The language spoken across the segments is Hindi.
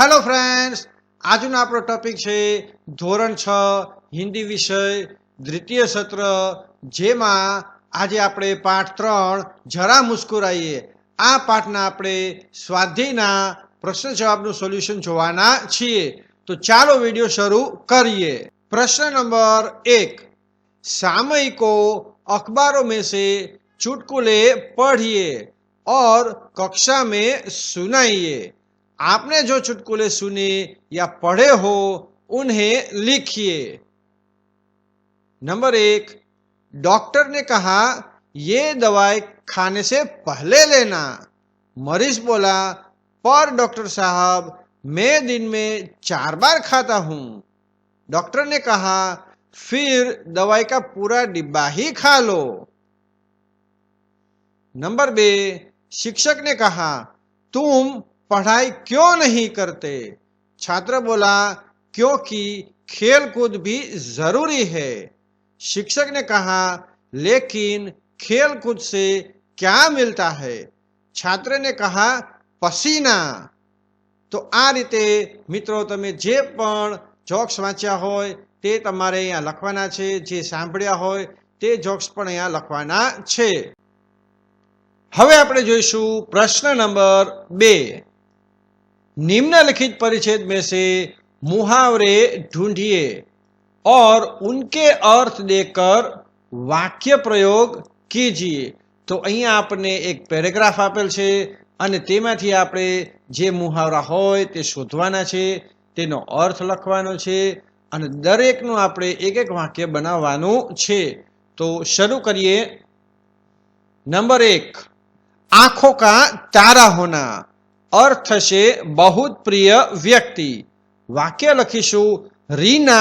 હેલો ફ્રેન્ડ્સ આજનો આપણો ટોપિક છે ધોરણ છ હિન્દી વિષય દ્વિતીય સત્ર જેમાં આજે આપણે પાઠ ત્રણ જરા મુસ્કુરાઈએ આ પાઠના આપણે સ્વાધ્યાયના પ્રશ્ન જવાબનું સોલ્યુશન જોવાના છીએ તો ચાલો વિડીયો શરૂ કરીએ प्रश्न नंबर एक सामयिको अखबारों में से चुटकुले पढ़िए और कक्षा में सुनाइए आपने जो चुटकुले सुने या पढ़े हो, उन्हें लिखिए। नंबर एक, डॉक्टर ने कहा, ये दवाई खाने से पहले लेना। मरीज़ बोला, पर डॉक्टर साहब, मैं दिन में चार बार खाता हूँ। डॉक्टर ने कहा, फिर दवाई का पूरा डिब्बा ही खा लो। नंबर बे, शिक्षक ने कहा, तुम पढ़ाई क्यों नहीं करते छात्र बोला क्योंकि खेल कूद भी जरूरी है शिक्षक ने कहा लेकिन खेल कूद से क्या मिलता है छात्र ने कहा पसीना તો આ રીતે મિત્રો તમે જે પણ જોક્સ વાંચ્યા હોય તે તમારે અહીંયા લખવાના છે જે સાંભળ્યા હોય તે જોક્સ પણ અહીંયા લખવાના છે હવે આપણે જોઈશું પ્રશ્ન નંબર બે निम्नलिखित परिच्छेद में से मुहावरे ढूंढिए और उनके अर्थ देकर વાક્ય પ્રયોગ કીજીએ તો અહીંયા આપણને એક પેરેગ્રાફ આપેલ છે અને તેમાંથી આપણે જે મુહાવરા હોય તે શોધવાના છે તેનો અર્થ લખવાનો છે અને દરેકનું આપણે એક એક વાક્ય બનાવવાનું છે તો શરૂ કરીએ નંબર એક આંખો કા તારા હોના अर्थ से बहुत प्रिय व्यक्ति वाक्य लखीशु रीना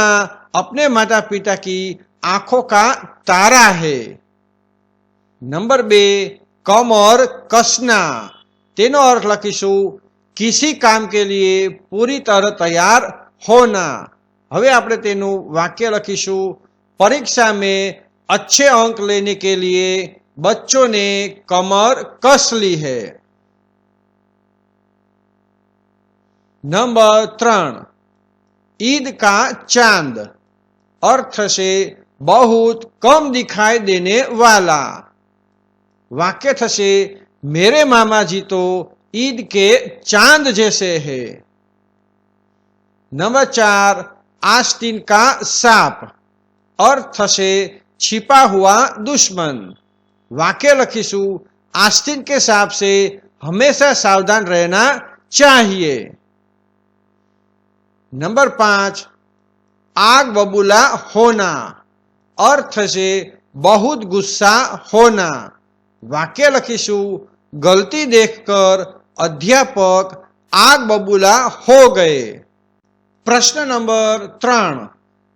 अपने माता पिता की आंखों का तारा है नंबर बे कमर कसना तेनो अर्थ लखीशु किसी काम के लिए पूरी तरह तैयार होना હવે આપણે તેનું વાક્ય લખીશું परीक्षा में अच्छे अंक लेने के लिए बच्चों ने कमर कस ली नंबर त्रण, ईद का चाँद अर्थ से बहुत कम दिखाई देने वाला। वाक्य थसे मेरे मामा जी तो ईद के चाँद जैसे है। नंबर चार, आस्तीन का साप अर्थ से छिपा हुआ दुश्मन। वाक्य लखीशु आस्तीन के साप से हमेशा सावधान रहना चाहिए। नंबर पांच आग बबूला होना अर्थ से बहुत गुस्सा होना वाक्य लखीशु गलती देखकर अध्यापक आग बबूला हो गए प्रश्न नंबर त्रण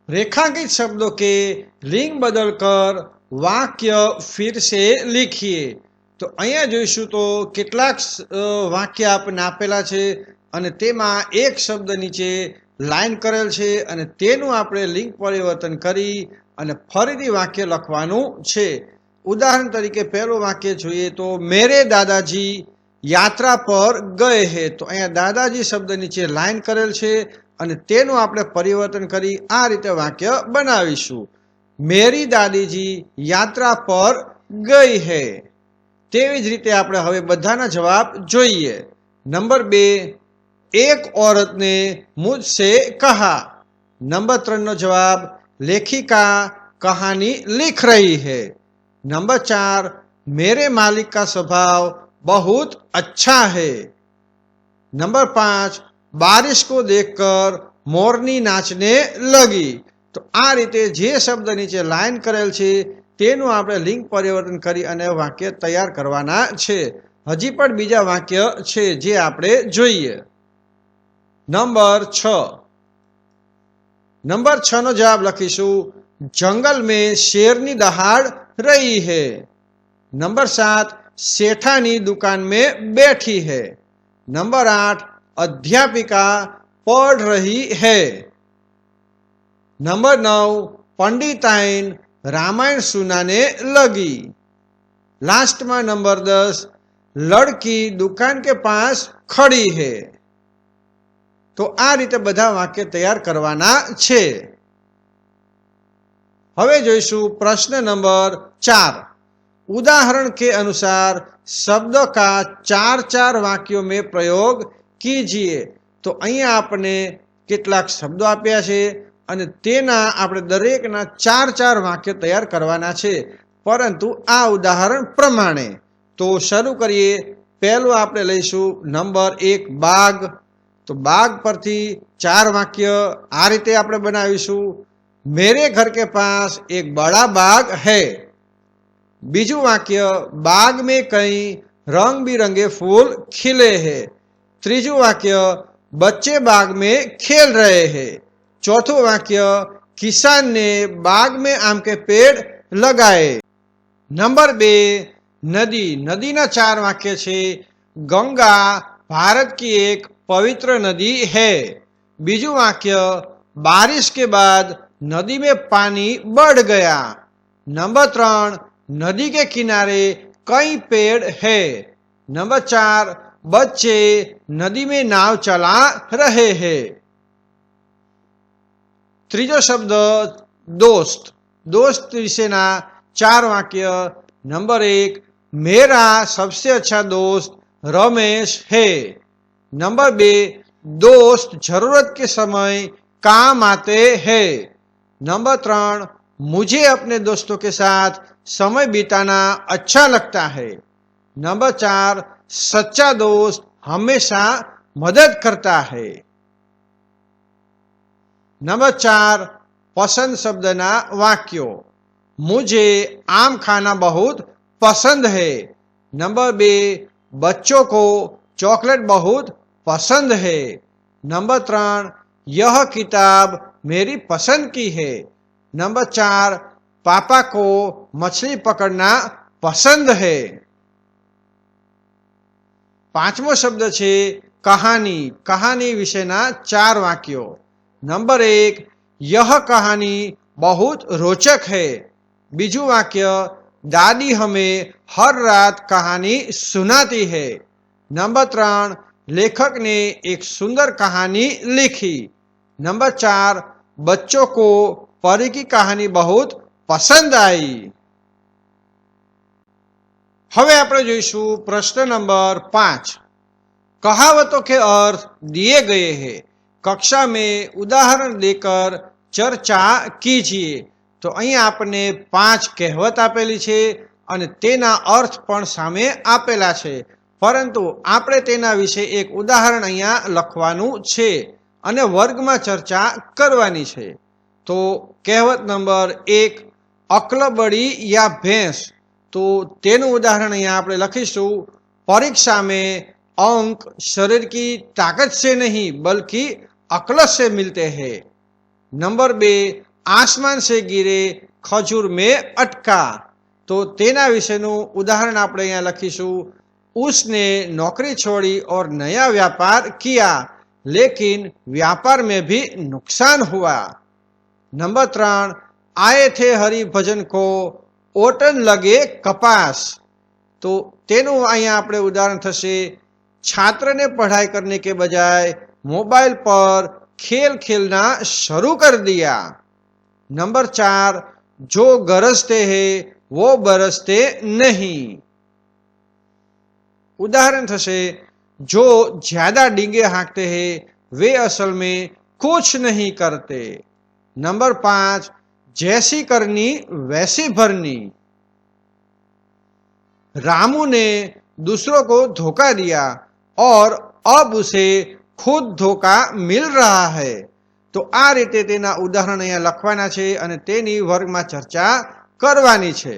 रेखांकित शब्दों के लिंग बदलकर वाक्य फिर से लिखिए તો અહીંયા જોઈશું તો કેટલાક વાક્ય આપણને આપેલા છે અને તેમાં એક શબ્દ નીચે લાઈન કરેલ છે અને તેનું આપણે લિંક પરિવર્તન કરી અને ફરીથી વાક્ય લખવાનું છે. ઉદાહરણ તરીકે પહેલું વાક્ય જોઈએ તો, મેરે દાદાજી યાત્રા પર ગયે હે. તો અહીંયા દાદાજી શબ્દ નીચે લાઈન કરેલ છે અને તેનું આપણે પરિવર્તન કરી આ રીતે વાક્ય બનાવીશું. મેરી દાદીજી યાત્રા પર ગઈ હે. તેવી જ રીતે આપણે હવે બધાના જવાબ જોઈએ. નંબર બે एक औरत ने मुझसे कहा नंबर ત્રણ નો જવાબ लेखिका कहानी लिख रही है नंबर चार मेरे मालिक का स्वभाव बहुत अच्छा है नंबर पांच बारिश को देखकर मोरनी नाचने लगी તો આ રીતે જે શબ્દ નીચે લાઈન કરેલ છે તેનું આપણે લિંક પરિવર્તન કરી અને વાક્ય તૈયાર કરવાના છે હજી પણ બીજા વાક્ય છે જે આપણે જોઈએ नंबर छ नंबर छ નો જવાબ લખીશું જંગલ में शेरनी दहाड़ रही है नंबर सात सेठानी दुकान में बैठी है नंबर आठ अध्यापिका पढ़ रही है नंबर नौ पंडिताइन रामायण सुनाने लगी लास्ट में नंबर दस लड़की दुकान के पास खड़ी है તો આ રીતે બધા વાક્ય તૈયાર કરવાના છે. હવે જોઈશું પ્રશ્ન નંબર ચાર. ઉદાહરણ કે અનુસાર શબ્દ કા ચાર ચાર વાક્યો મેં પ્રયોગ કીજીએ. તો અહીંયા આપણે કેટલાક શબ્દો આપ્યા છે અને તેના આપણે દરેકના ચાર ચાર વાક્ય તૈયાર કરવાના છે. પરંતુ આ ઉદાહરણ પ્રમાણે. તો શરૂ કરીએ. પહેલું આપણે લઈશું નંબર એક બાઘ તો બાગ પરથી ચાર વાક્ય આ રીતે આપણે બનાવીશું મેરે ઘર કે પાસ એક બડા બાગ હૈ બીજું વાક્ય बाग में कई रंग बिरंगे फूल खिले हैं ત્રીજું વાક્ય बच्चे बाग में खेल रहे हैं चौथું વાક્ય किसान ने बाग में आम के पेड़ लगाए નંબર બે નદી નદીના ચાર વાક્ય છે ગંગા भारत की एक पवित्र नदी है બીજું વાક્ય बारिश के बाद नदी में पानी बढ़ गया नंबर ત્રણ नदी के किनारे कई पेड़ है नंबर चार बच्चे नदी में नाव चला रहे हैं ત્રીજો શબ્દ દોસ્ત દોસ્ત વિશેના ચાર વાક્ય નંબર એક मेरा सबसे अच्छा दोस्त रमेश है नंबर बे, दोस्त ज़रूरत के समय काम आते हैं। नंबर त्रण, मुझे अपने दोस्तों के साथ समय बिताना अच्छा लगता है। नंबर चार, सच्चा दोस्त हमेशा मदद करता है। नंबर चार, पसंद शब्द शब्दना वाक्यों। मुझे आम खाना बहुत पसंद है। नंबर बे, बच्चों को चॉकलेट बहुत पसंद है नंबर त्रण यह किताब मेरी पसंद की है नंबर चार पापा को मछली पकड़ना पसंद है પાંચમો શબ્દ છે કહાની કહાની વિશેના ચાર વાક્યો નંબર એક यह कहानी बहुत रोचक है બીજું વાક્ય દાદી हमें हर रात कहानी सुनाती है नंबर ત્રણ लेखक ने एक सुंदर कहानी लिखी नंबर चार बच्चों को परी की कहानी बहुत પસંદ आई હવે આપણે જોઈશું પ્રશ્ન નંબર પાંચ कहावतों के अर्थ दिए गए हैं कक्षा में उदाहरण देकर ચર્ચા કીજીએ તો અહીં આપણને પાંચ કહેવત આપેલી છે અને તેના અર્થ પણ સામે આપેલા છે પરંતુ આપણે તેના વિશે એક ઉદાહરણ અહીંયા લખવાનું છે અને વર્ગમાં ચર્ચા કરવાની છે. તો કહેવત નંબર એક, અકલબડી યા ભેંસ? તો તેનું ઉદાહરણ અહીંયા આપણે લખીશું. પરીક્ષા મેં અંક શરીર કી તાકત છે નહીં, બલ્કि અકલશે મિલતે હે. નંબર બે, આસમાન સે ગીરે, ખજૂર મેં અટકા. તો તેના વિશેનું ઉદાહરણ આપણે અહીંયા લખીશું. उसने नौकरी छोड़ी और नया व्यापार किया लेकिन व्यापार में भी नुकसान हुआ नंबर त्रण आए थे हरि भजन को ओटन लगे कपास तो तेनु અહીંયા આપણે ઉદાહરણ થશે छात्र ने पढ़ाई करने के बजाय मोबाइल पर खेल खेलना शुरू कर दिया नंबर चार जो गरजते हैं वो बरसते नहीं उदाहरण थशे जो ज्यादा डींगे हाँकते हैं वे असल में कुछ नहीं करते नंबर पांच जैसी करनी वैसी भरनी रामू ने दूसरों को धोखा दिया और अब उसे ખુદ ધોકા મિલ રહા હૈ તો આ રીતે તેના ઉદાહરણ અહીંયા લખવાના છે અને તેની વર્ગમાં ચર્ચા કરવાની છે